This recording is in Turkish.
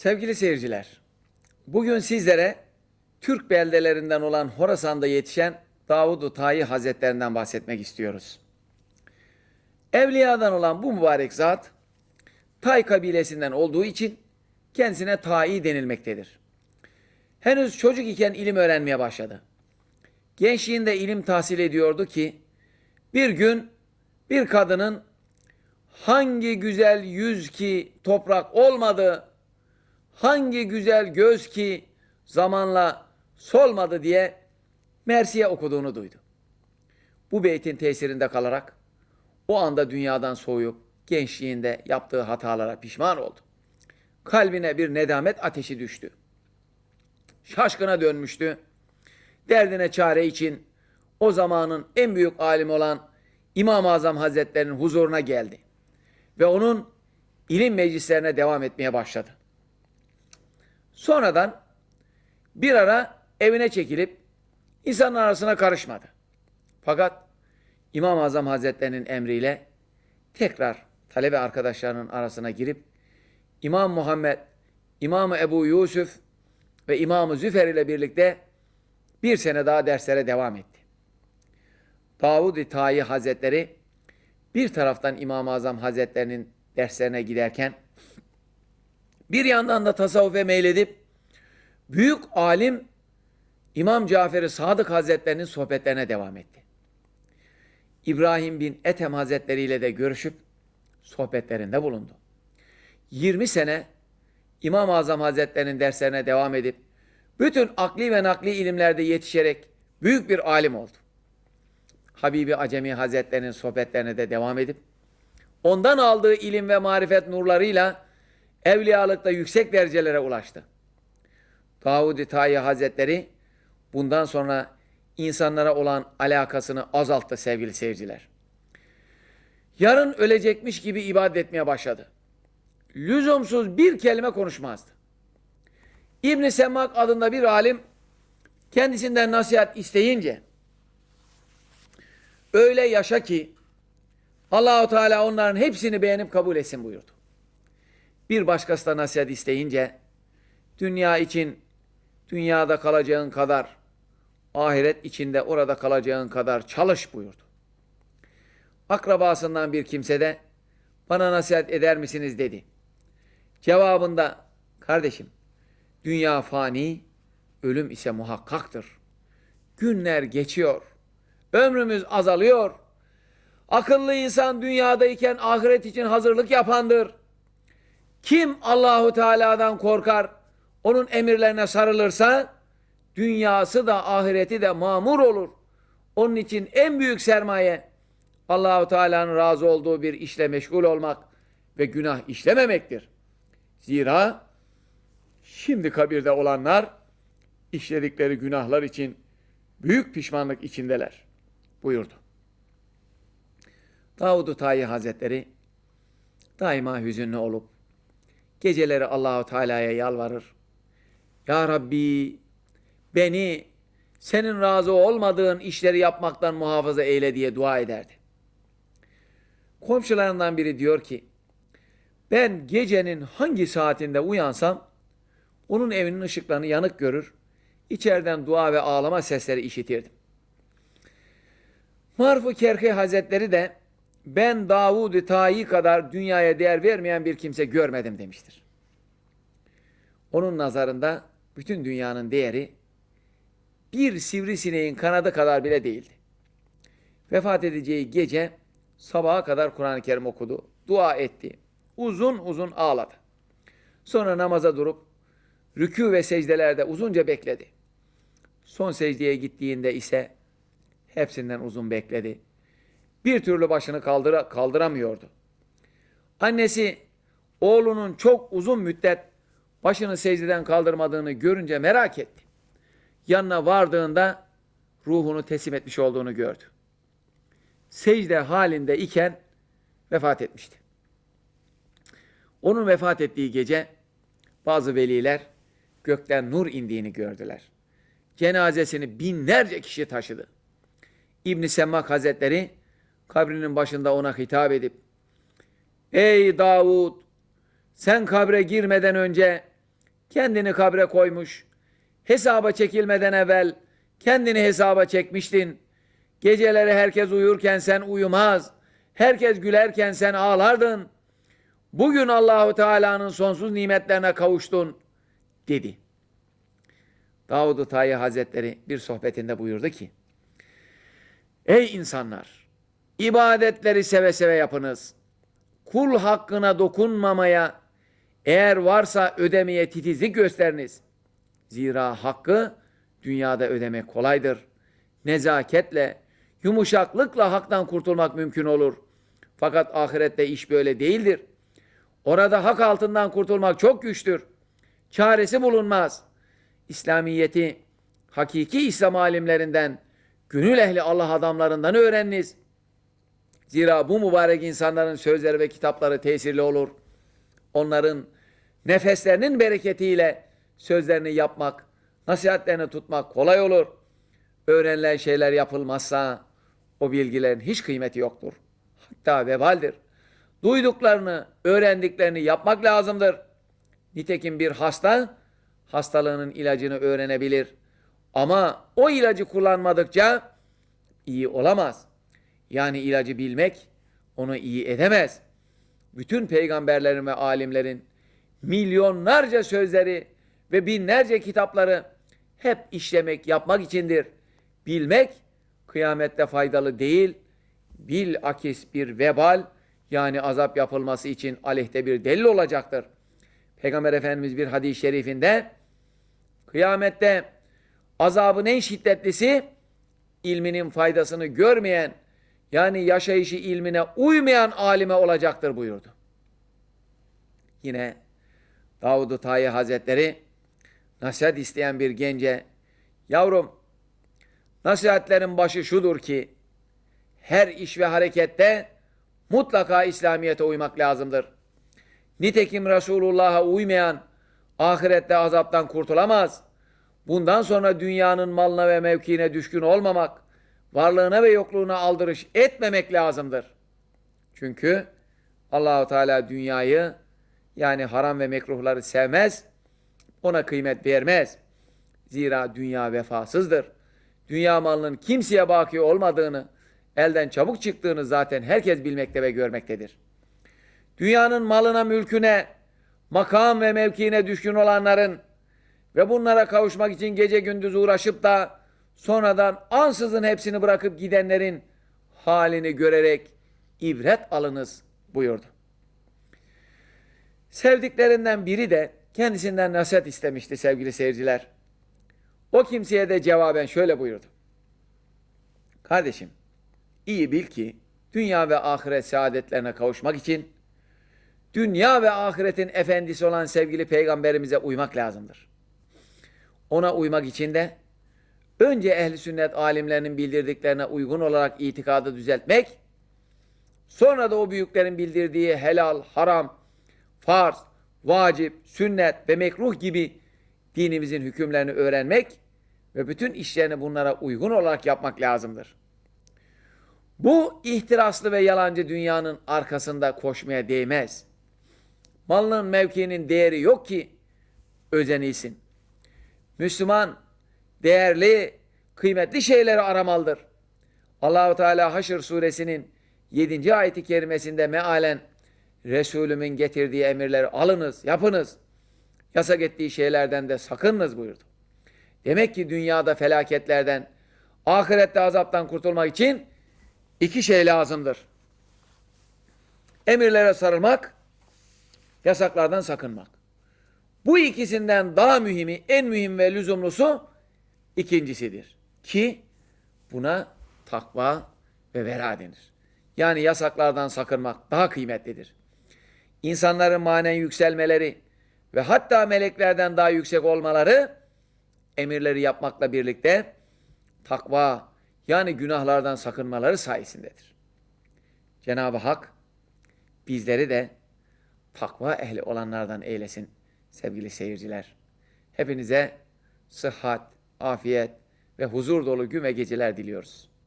Sevgili seyirciler, bugün sizlere Türk beldelerinden olan Horasan'da yetişen Davud-u Tayi Hazretlerinden bahsetmek istiyoruz. Evliyadan olan bu mübarek zat, Tay kabilesinden olduğu için kendisine Tayi denilmektedir. Henüz çocuk iken ilim öğrenmeye başladı. Gençliğinde ilim tahsil ediyordu ki, bir gün bir kadının hangi güzel yüz ki toprak olmadı, hangi güzel göz ki zamanla solmadı diye Mersiye okuduğunu duydu. Bu beytin tesirinde kalarak o anda dünyadan soğuyup gençliğinde yaptığı hatalara pişman oldu. Kalbine bir nedamet ateşi düştü. Şaşkına dönmüştü. Derdine çare için o zamanın en büyük alimi olan İmam-ı Azam Hazretleri'nin huzuruna geldi. Ve onun ilim meclislerine devam etmeye başladı. Sonradan bir ara evine çekilip insanlar arasına karışmadı. Fakat İmam-ı Azam Hazretleri'nin emriyle tekrar talebe arkadaşlarının arasına girip İmam Muhammed, İmam Ebu Yusuf ve İmam Züfer ile birlikte bir sene daha derslere devam etti. Davud-i Tayi Hazretleri bir taraftan İmam-ı Azam Hazretlerinin derslerine giderken bir yandan da tasavvufe meyledip büyük alim İmam Cafer-i Sadık Hazretlerinin sohbetlerine devam etti. İbrahim bin Ethem Hazretleri ile de görüşüp sohbetlerinde bulundu. 20 sene İmam-ı Azam Hazretlerinin derslerine devam edip bütün akli ve nakli ilimlerde yetişerek büyük bir alim oldu. Habibi Acemi Hazretlerinin sohbetlerine de devam edip ondan aldığı ilim ve marifet nurlarıyla evliyalıkta yüksek derecelere ulaştı. Davud-i Tayi Hazretleri bundan sonra insanlara olan alakasını azalttı sevgili seyirciler. Yarın ölecekmiş gibi ibadet etmeye başladı. Lüzumsuz bir kelime konuşmazdı. İbn Semmak adında bir alim kendisinden nasihat isteyince öyle yaşa ki Allahu Teala onların hepsini beğenip kabul etsin buyurdu. Bir başkası da nasihat isteyince dünya için dünyada kalacağın kadar ahiret içinde orada kalacağın kadar çalış buyurdu. Akrabasından bir kimse de bana nasihat eder misiniz dedi. Cevabında kardeşim dünya fani, ölüm ise muhakkaktır. Günler geçiyor, ömrümüz azalıyor. Akıllı insan dünyadayken ahiret için hazırlık yapandır. Kim Allahu Teala'dan korkar, onun emirlerine sarılırsa dünyası da ahireti de mamur olur. Onun için en büyük sermaye Allahu Teala'nın razı olduğu bir işle meşgul olmak ve günah işlememektir. Zira şimdi kabirde olanlar işledikleri günahlar için büyük pişmanlık içindeler buyurdu. Davud-u Tayi Hazretleri daima hüzünlü olup geceleri Allahu Teala'ya yalvarır. Ya Rabbi beni senin razı olmadığın işleri yapmaktan muhafaza eyle diye dua ederdi. Komşularından biri diyor ki ben gecenin hangi saatinde uyansam onun evinin ışıklarını yanık görür, içeriden dua ve ağlama sesleri işitirdim. Marfu Kerhi Hazretleri de ben Davud-u Tayi kadar dünyaya değer vermeyen bir kimse görmedim demiştir. Onun nazarında bütün dünyanın değeri bir sivrisineğin kanadı kadar bile değildi. Vefat edeceği gece sabaha kadar Kur'an-ı Kerim okudu, dua etti, uzun uzun ağladı. Sonra namaza durup rükû ve secdelerde uzunca bekledi. Son secdeye gittiğinde ise hepsinden uzun bekledi. Bir türlü başını kaldıra, kaldıramıyordu. Annesi oğlunun çok uzun müddet başını secdeden kaldırmadığını görünce merak etti. Yanına vardığında ruhunu teslim etmiş olduğunu gördü. Secde halinde iken vefat etmişti. Onun vefat ettiği gece bazı veliler gökten nur indiğini gördüler. Cenazesini binlerce kişi taşıdı. İbn Semmak Hazretleri kabrinin başında ona hitap edip Ey Davud sen kabre girmeden önce kendini kabre koymuş. Hesaba çekilmeden evvel kendini hesaba çekmiştin. Geceleri herkes uyurken sen uyumaz. Herkes gülerken sen ağlardın. Bugün Allahu Teala'nın sonsuz nimetlerine kavuştun dedi. Davud-u Tayi Hazretleri bir sohbetinde buyurdu ki Ey insanlar! İbadetleri seve seve yapınız. Kul hakkına dokunmamaya eğer varsa ödemeye titizlik gösteriniz. Zira hakkı dünyada ödemek kolaydır. Nezaketle, yumuşaklıkla haktan kurtulmak mümkün olur. Fakat ahirette iş böyle değildir. Orada hak altından kurtulmak çok güçtür. Çaresi bulunmaz. İslamiyeti hakiki İslam alimlerinden, gönül ehli Allah adamlarından öğreniniz. Zira bu mübarek insanların sözleri ve kitapları tesirli olur. Onların nefeslerinin bereketiyle sözlerini yapmak, nasihatlerini tutmak kolay olur. Öğrenilen şeyler yapılmazsa o bilgilerin hiç kıymeti yoktur. Hatta vebaldir. Duyduklarını, öğrendiklerini yapmak lazımdır. Nitekim bir hasta hastalığının ilacını öğrenebilir. Ama o ilacı kullanmadıkça iyi olamaz. Yani ilacı bilmek onu iyi edemez. Bütün peygamberlerin ve alimlerin milyonlarca sözleri ve binlerce kitapları hep işlemek, yapmak içindir. Bilmek kıyamette faydalı değil, bil akis bir vebal yani azap yapılması için aleyhte bir delil olacaktır. Peygamber Efendimiz bir hadis-i şerifinde kıyamette azabın en şiddetlisi ilminin faydasını görmeyen yani yaşayışı ilmine uymayan alime olacaktır buyurdu. Yine Davud-u Tayi Hazretleri nasihat isteyen bir gence yavrum nasihatlerin başı şudur ki her iş ve harekette mutlaka İslamiyet'e uymak lazımdır. Nitekim Resulullah'a uymayan ahirette azaptan kurtulamaz. Bundan sonra dünyanın malına ve mevkiine düşkün olmamak, varlığına ve yokluğuna aldırış etmemek lazımdır. Çünkü Allahu Teala dünyayı yani haram ve mekruhları sevmez, ona kıymet vermez. Zira dünya vefasızdır. Dünya malının kimseye baki olmadığını, elden çabuk çıktığını zaten herkes bilmekte ve görmektedir. Dünyanın malına, mülküne, makam ve mevkiine düşkün olanların ve bunlara kavuşmak için gece gündüz uğraşıp da sonradan ansızın hepsini bırakıp gidenlerin halini görerek ibret alınız buyurdu. Sevdiklerinden biri de kendisinden nasihat istemişti sevgili seyirciler. O kimseye de cevaben şöyle buyurdu. Kardeşim, iyi bil ki dünya ve ahiret saadetlerine kavuşmak için dünya ve ahiretin efendisi olan sevgili peygamberimize uymak lazımdır. Ona uymak için de önce ehli sünnet alimlerinin bildirdiklerine uygun olarak itikadı düzeltmek, sonra da o büyüklerin bildirdiği helal, haram, farz, vacip, sünnet ve mekruh gibi dinimizin hükümlerini öğrenmek ve bütün işlerini bunlara uygun olarak yapmak lazımdır. Bu ihtiraslı ve yalancı dünyanın arkasında koşmaya değmez. Malının mevkinin değeri yok ki özenilsin. Müslüman değerli, kıymetli şeyleri aramalıdır. Allahu Teala Haşr suresinin 7. ayeti kerimesinde mealen Resulümün getirdiği emirleri alınız, yapınız. Yasak ettiği şeylerden de sakınınız buyurdu. Demek ki dünyada felaketlerden, ahirette azaptan kurtulmak için iki şey lazımdır. Emirlere sarılmak, yasaklardan sakınmak. Bu ikisinden daha mühimi, en mühim ve lüzumlusu ikincisidir. Ki buna takva ve vera denir. Yani yasaklardan sakınmak daha kıymetlidir. İnsanların manen yükselmeleri ve hatta meleklerden daha yüksek olmaları emirleri yapmakla birlikte takva yani günahlardan sakınmaları sayesindedir. Cenab-ı Hak bizleri de takva ehli olanlardan eylesin sevgili seyirciler. Hepinize sıhhat, afiyet ve huzur dolu gün ve geceler diliyoruz.